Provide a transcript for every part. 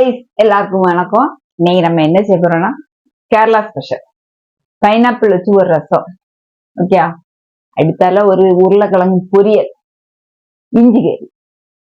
Guys எல்லாருக்கும் வணக்கம். இன்னைக்கு நம்ம என்ன செய்ய போறோம்னா கேரளா ஸ்பெஷல் பைனாப்பிள் வச்சு ஒரு ரசம். ஓகே அடுத்தால ஒரு உருளைக்கிழங்கு பொரியல். இஞ்சி கறி.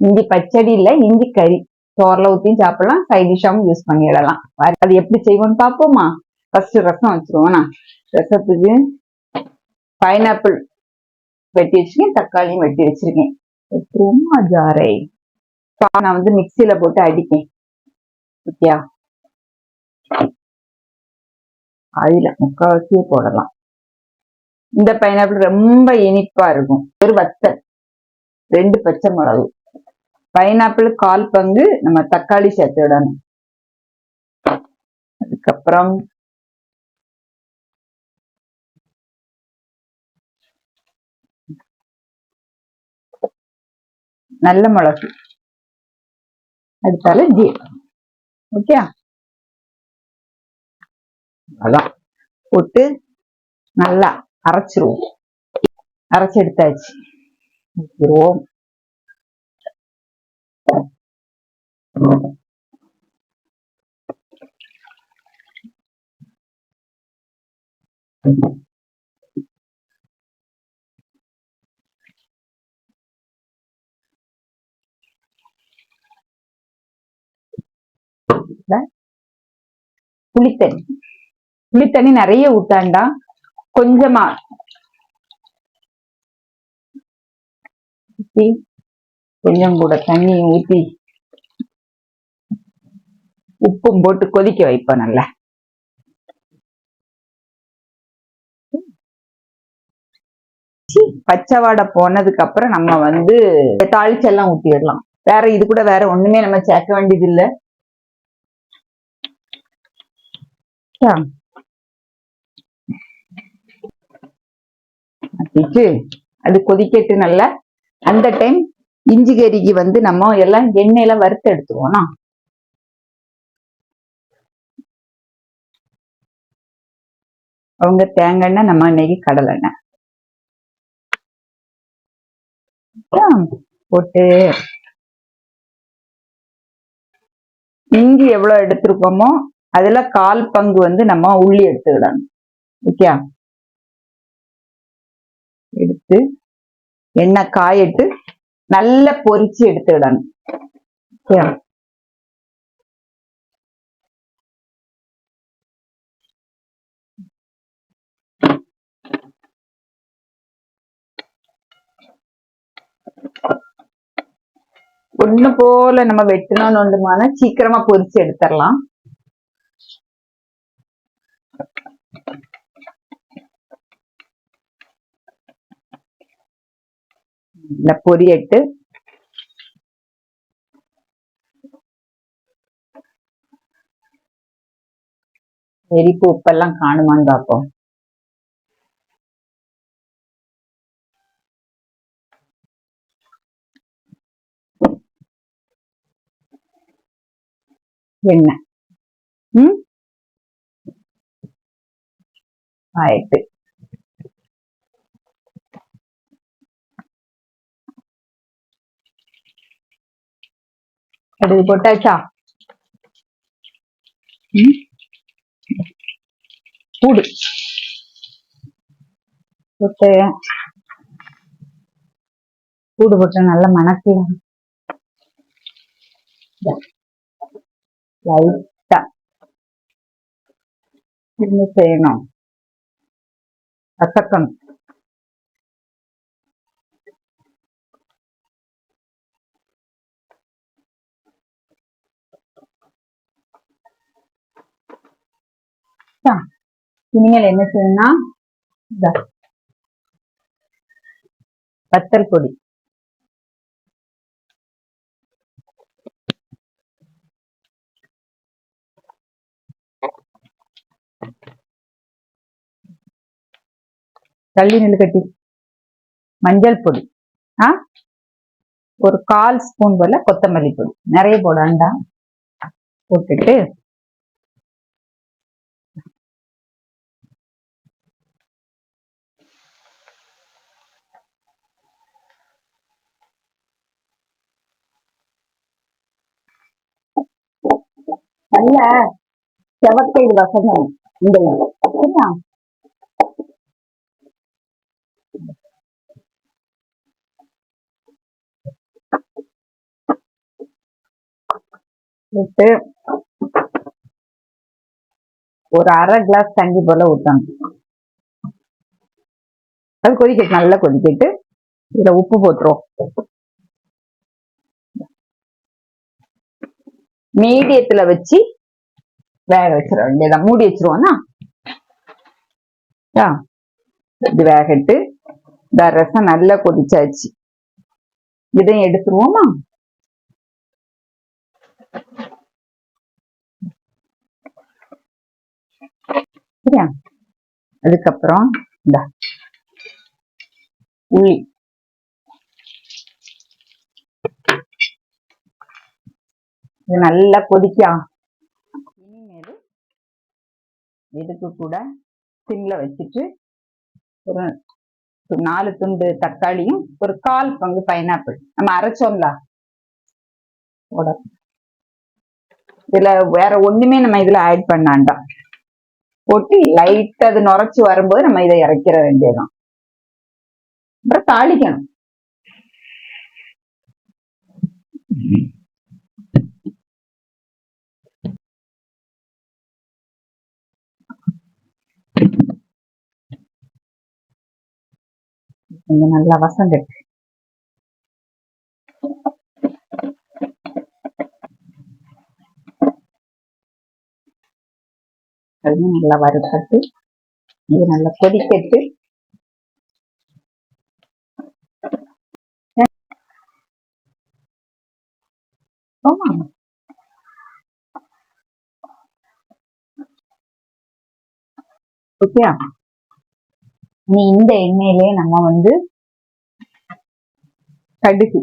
இஞ்சி பச்சடி இல்ல இஞ்சி கறி. சோറിல் ஊற்றியும் சாப்பிடலாம் சைட் டிஷ்ஷாவும் யூஸ் பண்ணிடலாம். அது எப்படி செய்வோம்னு பார்ப்போமா? ஃபர்ஸ்ட் ரசம் வச்சுருவோம்னா ரசத்துக்கு பைனாப்பிள் வெட்டி வச்சிருக்கேன் தக்காளியும் வெட்டி வச்சிருக்கேன். ரொம்ப ஜாரை. நான் வந்து மிக்சியில போட்டு அடிக்கேன் ஓகேயா அதுல முக்கால்வாசியே போடலாம். இந்த பைனாப்பிள் ரொம்ப இனிப்பா இருக்கும். ஒரு வத்தல். ரெண்டு பச்சை மிளகு. பைனாப்பிள் கால் பங்கு நம்ம தக்காளி சேர்த்து விடணும். அதுக்கப்புறம் நல்ல மிளகு. அடுத்தால ஜீரகம். ஓகே? அதான். போட்டு நல்லா அரைச்சிருவோம். அரைச்சு எடுத்தாச்சு. ஊற்றிடுவோம் புளித்தண்ணி. புளித்தண்ணி நிறைய ஊத்தாண்டா கொஞ்சமா ஊத்தி கொஞ்சம் கூட தண்ணி ஊத்தி உப்பும் போட்டு கொதிக்க வைப்பேன் நல்லா. பச்சை வாடை போனதுக்கு அப்புறம் நம்ம வந்து தாளிச்செல்லாம் ஊத்திடலாம். வேற இது கூட வேற ஒண்ணுமே நம்ம சேர்க்க வேண்டியது இல்ல ஆ. அது கொதிக்கட்டு நல்லா. அந்த டைம் இஞ்சி கறிக்கு வந்து நம்ம எல்லாம் எண்ணெயில வறுத்து எடுத்துருவோம்னா அவங்க தேங்காய் எண்ணெய் நம்ம இன்னைக்கு கடலெண்ணெய் போட்டு. இஞ்சி எவ்வளவு எடுத்திருக்கோமோ அதுல கால் பங்கு வந்து நம்ம உள்ளி எடுத்துக்கிடணும் ஓகே எடுத்து எண்ணெய் காயிட்டு நல்லா பொரிச்சு எடுத்துக்கிடணும் ஓகே ஒண்ணு போல நம்ம வெட்டினோன்னு ஒன்றுமான சீக்கிரமா பொரிச்சு எடுத்துடலாம் இந்த பொரியட்டு எரிப்பு உப்பெல்லாம் காணுமான்னு பார்ப்போம் எண்ணெய். ம்? ஆயிட்டு எடுத்து போட்டாச்சா? ம். கூடு. போட்டு. கூடு போட்டு நல்லா மணக்கலாம் லைட்டா. என்ன செய்யணும்? கசக்கணும் இனிமேல் என்ன செய்யணும்னா இந்தா, வத்தல் பொடி. தள்ளி நெல் மஞ்சள் பொடி. ஆ? ஒரு கால் ஸ்பூன் போல கொத்தமல்லி பொடி. நிறைய போட வேண்டாம் போட்டுட்டு நல்ல செவத்தை வசனம். இந்த விட்டு ஒரு அரை கிளாஸ் தண்ணி போல ஊற்றணும் அது கொதிக்கட்டு நல்லா கொதிக்கிட்டு. இதில் உப்பு போட்டுரும் மீடியத்துல வச்சு வேக வச்சிட வேண்டியதான் மூடி வச்சிருவோம்னா? ஆ, இது வேகட்டு இந்த ரசம் நல்லா கொதிச்சாச்சு. இதையும் எடுத்துருவோமா? சரியா? அதுக்கப்புறம் இந்த உள்ளி இது நல்லா கொதிக்கா. இனிமேல் இதுக்கு கூட சிம்ல வச்சுட்டு ஒரு ஒரு நாலு துண்டு தக்காளியும் ஒரு கால் பங்கு பைனாப்பிள். நம்ம அரைச்சோம்ல? இதுல வேற ஒண்ணுமே நம்ம இதுல ஆட் பண்ணாண்டாம் போட்டு லைட் அது நுரைச்சு வரும்போது நம்ம இதை இறக்கிற வேண்டியதுதான். அப்புறம் தாளிக்கணும். கொஞ்சம் நல்லா வசம் கட்டு அதுவும் நல்லா வறுத்தட்டு இது நல்லா கொதிக்கட்டு ஆமா ஓகே நீ இந்த எண்ணெயிலே நம்ம வந்து கடுகு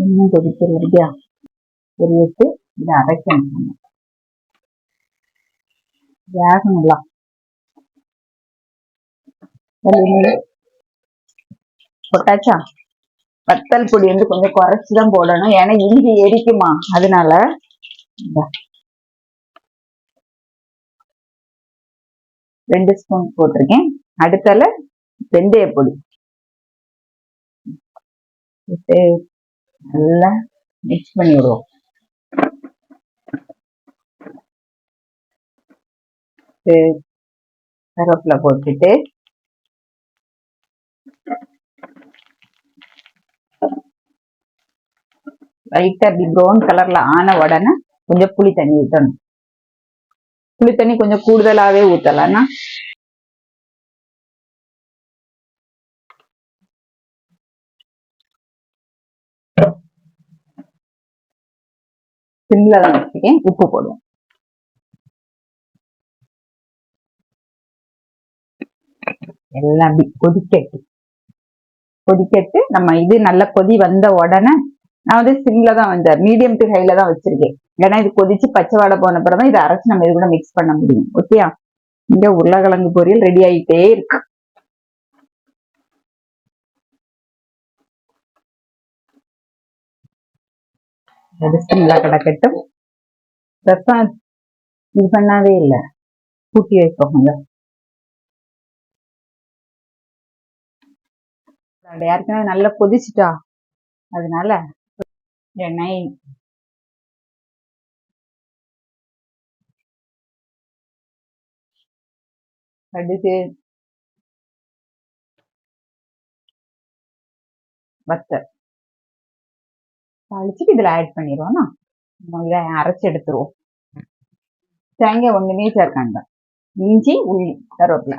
இன்னும் கொதிக்கிறது இல்லையா பொரியட்டு இதை அரைக்கணும் வேகணும்ல போட்டாச்சா? வத்தல் பொடி வந்து கொஞ்சம் குறைச்சுதான் போடணும். ஏன்னா இஞ்சி எரிக்குமா? அதனால ரெண்டு ஸ்பூன் போட்டிருக்கேன். அடுத்தால வெந்தய பொடி. நல்லா மிக்ஸ் பண்ணி விடுவோம். கருவேப்பில போட்டுட்டு லைட்டா அப்படி ப்ரௌன் கலர்ல ஆன உடனே கொஞ்சம் புளி தண்ணி விட்டணும் புளி தண்ணி கொஞ்சம் கூடுதலாகவே ஊத்தலாம்னா? சிம்ல தான் வச்சுக்கேன் உப்பு போடுவோம். எல்லாம் கொதிக்கட்டு. கொதிக்கட்டு நம்ம இது நல்ல கொதி வந்த உடனே நான் வந்து சிம்ல தான் வந்தேன் மீடியம் டு ஹைல தான் வச்சிருக்கேன். ஏன்னா இது கொதிச்சு பச்சை வாடை போன அப்புறம் தான் இதை அரைச்சு நம்ம இது கூட மிக்ஸ் பண்ண முடியும். ஓகேயா இங்க உருளைக்கிழங்கு பொரியல் ரெடி ஆகிட்டே இருக்கு. அது கிடக்கட்டும் ரசம் இது பண்ணாவே இல்லை. கூட்டி வைப்போம் கொஞ்சம் ஏற்கனவே நல்லா கொதிச்சுட்டா? அதனால எண்ணெய் கடுகு வத்தல் தாளிச்சுட்டு இதுல ஆட் பண்ணிடுவோம்னா நம்ம இதை எடுத்துருவோம். தேங்காய் ஒண்ணுமே சேர்க்காங்க. இஞ்சி உள்ளி கருவேப்பிலை.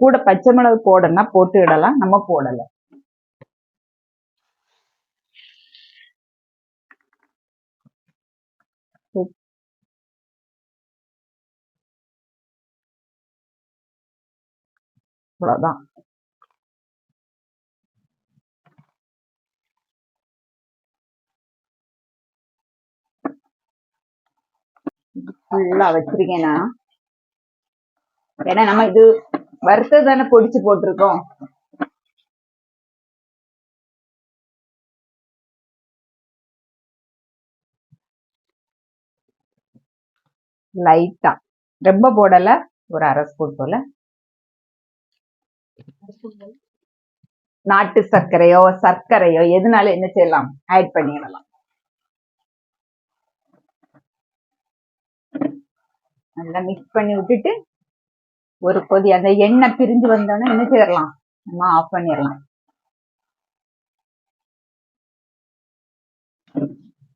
கூட பச்சை மிளகு போடணும்னா போட்டு இடலாம் நம்ம போடல. இவ்வளோதான் ஃபுல்லா வச்சிருக்கேன் ஏன்னா நம்ம இது வறுத்து தானே பொடிச்சு போட்டிருக்கோம். லைட்டா ரொம்ப போடல ஒரு அரை ஸ்பூன் போல. நாட்டு சர்க்கரையோ சர்க்கரையோ எதுனாலும் என்ன செய்யலாம்? ஆட் பண்ணிடலாம். நல்லா மிக்ஸ் பண்ணி விட்டுட்டு ஒரு கொதி அந்த எண்ணெய் பிரிஞ்சு வந்தோடனே என்ன செய்யலாம்? நம்ம ஆஃப் பண்ணிடலாம்.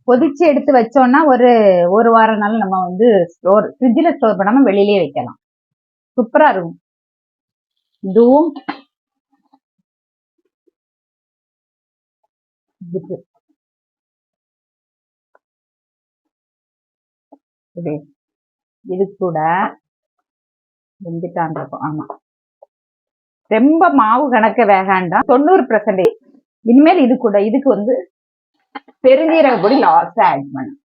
கொதிச்சு எடுத்து வச்சோம்னா ஒரு ஒரு வாரம் நாள் நம்ம வந்து ஸ்டோர் ஃப்ரிட்ஜில் ஸ்டோர் பண்ணாம வெளியிலேயே வைக்கலாம். சூப்பரா இருக்கும். இதுவும் இது இது கூட வெந்துட்டான் இருக்கும் ஆமா. ரொம்ப மாவு கணக்க வேகாண்டாம். தொண்ணூறு பர்சன்டேஜ் இனிமேல் இது கூட இதுக்கு வந்து பெருஞ்சீரக பொடி லாஸ்ட் ஆட் பண்ணும்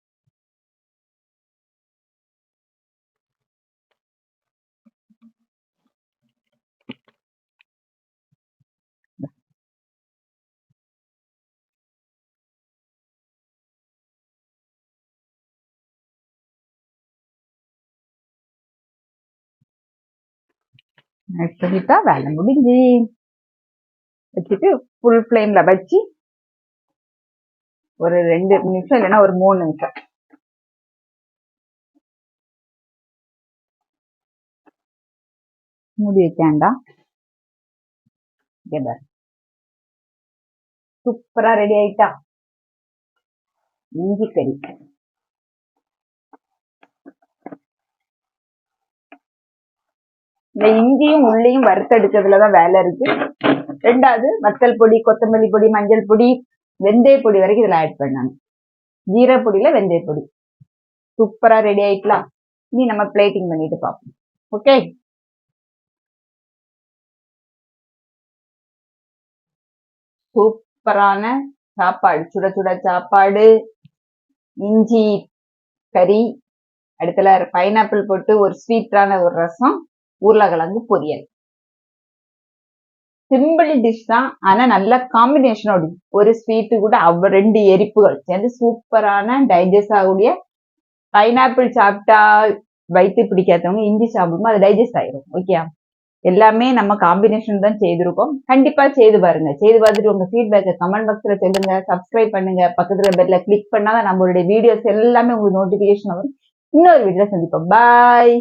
ஆட் பண்ணிட்டா வேலை முடிஞ்சு. வச்சுட்டு ஃபுல் ஃப்ளேம்ல வச்சு ஒரு ரெண்டு நிமிஷம் இல்லைன்னா ஒரு மூணு நிமிஷம். மூடி வைக்காண்டா இங்க பாரு. சூப்பரா ரெடி ஆயிட்டா. இஞ்சி கறி. இந்த இஞ்சியும் உள்ளியும் வறுத்தெடுக்கிறதுல தான் வேலை இருக்கு. ரெண்டாவது வத்தல் பொடி கொத்தமல்லி பொடி மஞ்சள் பொடி வெந்தய பொடி வரைக்கும் இதில் ஆட் பண்ணணும். ஜீரா பொடியில வெந்தய பொடி. சூப்பரா ரெடி ஆயிக்கலாம் இனி நம்ம பிளேட்டிங் பண்ணிட்டு பார்ப்போம். ஓகே சூப்பரான சாப்பாடு. சுட சுட சாப்பாடு. இஞ்சி கறி அடுத்தல பைனாப்பிள் போட்டு ஒரு ஸ்வீட்டான ஒரு ரசம். உருளைக்கிழங்கு பொரியல். சிம்பிள் டிஷ் தான் ஆனா நல்ல காம்பினேஷனோட ஒரு ஸ்வீட்டு கூட அவ் ரெண்டு எரிப்புகள் சேர்ந்து சூப்பரான டைஜஸ்ட் ஆகக்கூடிய பைனாப்பிள் சாப்பிட்டா வயிற்று பிடிக்காதவங்க இஞ்சி சாப்பிடும்போது அது டைஜஸ்ட் ஆயிரும் ஓகே எல்லாமே நம்ம காம்பினேஷன் தான் செய்திருக்கோம். கண்டிப்பா செய்து பாருங்க. செய்து பார்த்துட்டு உங்க ஃபீட்பேக்கை கமெண்ட் பாக்ஸ்ல சொல்லுங்க. சப்ஸ்கிரைப் பண்ணுங்க. பக்கத்துல பெல்ல கிளிக் பண்ணாதான் நம்மளுடைய வீடியோஸ் எல்லாமே உங்களுக்கு நோட்டிபிகேஷன் வரும். இன்னொரு வீடியோ சந்திப்போம். பாய்